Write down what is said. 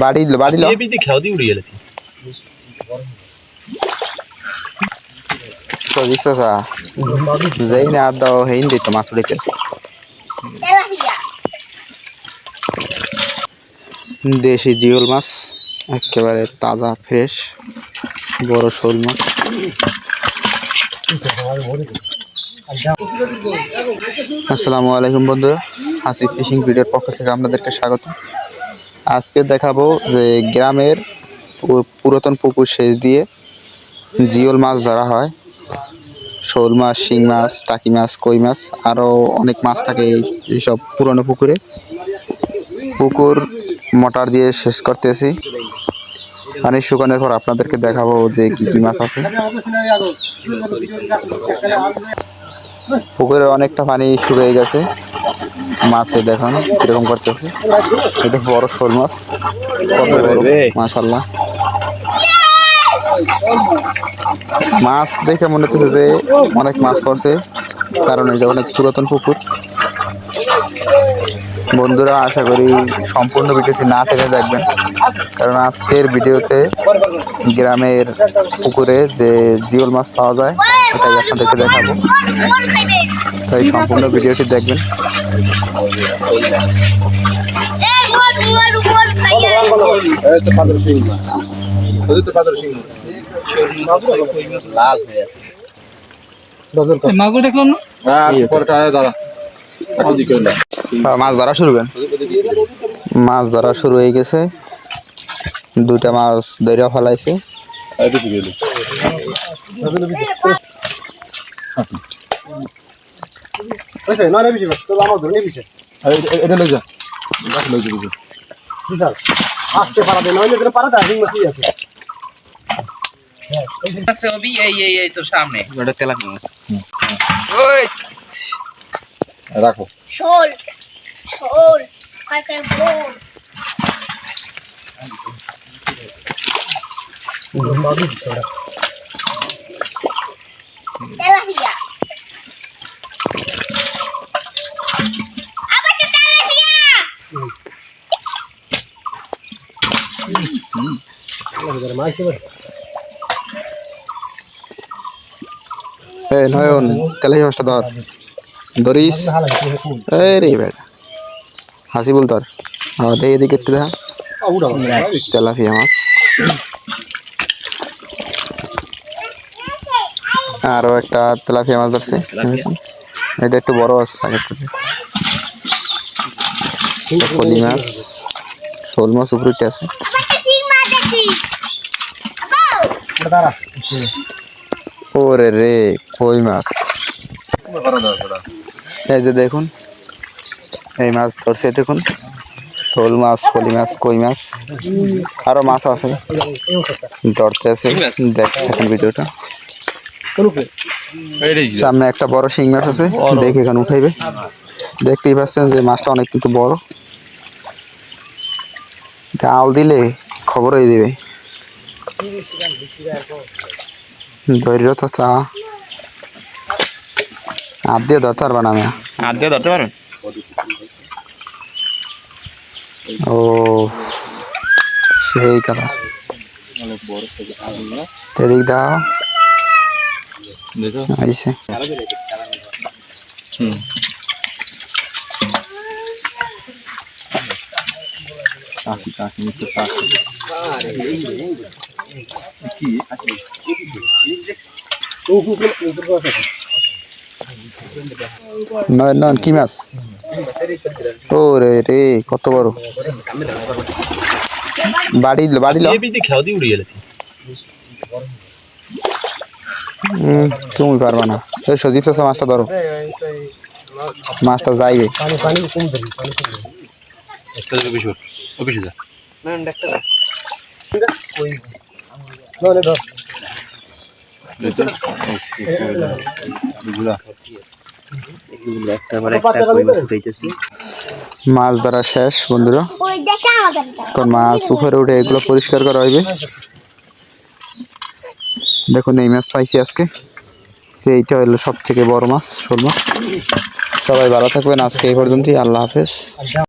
বাড়ি যাই না দাও মাছ দেশি জিওল মাছ একেবারে তাজা ফ্রেশ বড় শোল মাছ। আসসালামু আলাইকুম বন্ধুরা হাসি ফিশিং ভিডিওর পক্ষ থেকে আপনাদেরকে স্বাগত। আজকে দেখাবো যে গ্রামের পুরাতন পুকুর সেচ দিয়ে জিওল মাছ ধরা হয়। শোল মাছ, শিং মাছ, টাকি মাছ, কই মাছ, আরও অনেক মাছ থাকে এই- এইসব পুরনো পুকুরে। পুকুর মোটর দিয়ে শেষ করতেছি। পানি শুকানোর পর আপনাদেরকে দেখাবো যে কি কি মাছ আছে। পুকুরে অনেকটা পানি শুকিয়ে গেছে। মাছে দেখুন কীরকম করতেছে। এটা বড় শোল মাছ। কত বড়? মাশাল্লাহ মাছ দেখে মনে হচ্ছে যে অনেক মাছ পড়ছে কারণ এটা অনেক পুরাতন পুকুর। বন্ধুরা আশা করি সম্পূর্ণ ভিডিওটি না টেনে দেখবেন। কারণ আজকের ভিডিওতে গ্রামের পুকুরে যে জিওল মাছ পাওয়া যায় সেটাই আপনাদেরকে দেখাবো। তাই সম্পূর্ণ ভিডিওটি দেখবেন। মাগুর দেখলাম না? মাছ ধরা শুরু মাছ ধরা শুরু হয়ে গেছে। দুটা মাছ ধরিয়া ফেলাইছে। একটু না হয়েছে নয় আমার ধরে নেবিছে এটা লই যা। দেখ লই যা বিশাল আসতে পারা দেয় নইলে করে পারা দেয় হিংমা কি আছে। তোর রাখো শোল শোল কাকে বোল। তেলাপিয়া আবার তো তেলাপিয়া মাইছে এ নয়ন, তেলাই মাছটা ধর। ধরিস। এই রে বেটা। হাসি বল তোর এদিকে দেখা। উড়া তেলাপিয়া মাছ। আরও একটা তেলাফিয়া মাছ ধরছে। এটা একটু বড় আছে আগের মাছ। শোল মাছ উপরে আছে। ওরে রে, কই মাছ? এই যে দেখুন, এই মাছ ধরছে, দেখুন। শোল মাছ, কলি মাছ, কই মাছ? আরও মাছ আছে। ধরতে আছে। দেখতে থাকুন ভিডিওটা। সামনে একটা বড় শিং মাছ আছে। দেখে এখানে উঠাইবে। দেখতেই পাচ্ছেন যে মাছটা অনেক কিন্তু বড়। ডাল দিলে খবর হয়ে দিবে। ধৈর্য তো চা। হাত দিয়ে ধরতে পারবে না আমি হাত দিয়ে ধরতে পারবেন ও সেই কালার। তেরিক দাও। তাকি তাকি নিচে তাকি কি আছে নয়ন নয়ন কি মাছ? ও রে রে কত বড়। বাড়ি বাড়ি তুমি পারবা না। এই সজীব চাষা মাছটা ধরো। মাছটা যাইবে। বেশি যা। নয় ধর মাছ ধরা শেষ বন্ধুরা। এখন মাছ উপরে উঠে এগুলো পরিষ্কার করা হইবে। দেখুন এই মাছ পাইছি আজকে। যে এইটা হলো সব থেকে বড় মাছ শোল মাছ। সবাই ভালো থাকবেন। আজকে এই পর্যন্তই। আল্লাহ হাফেজ।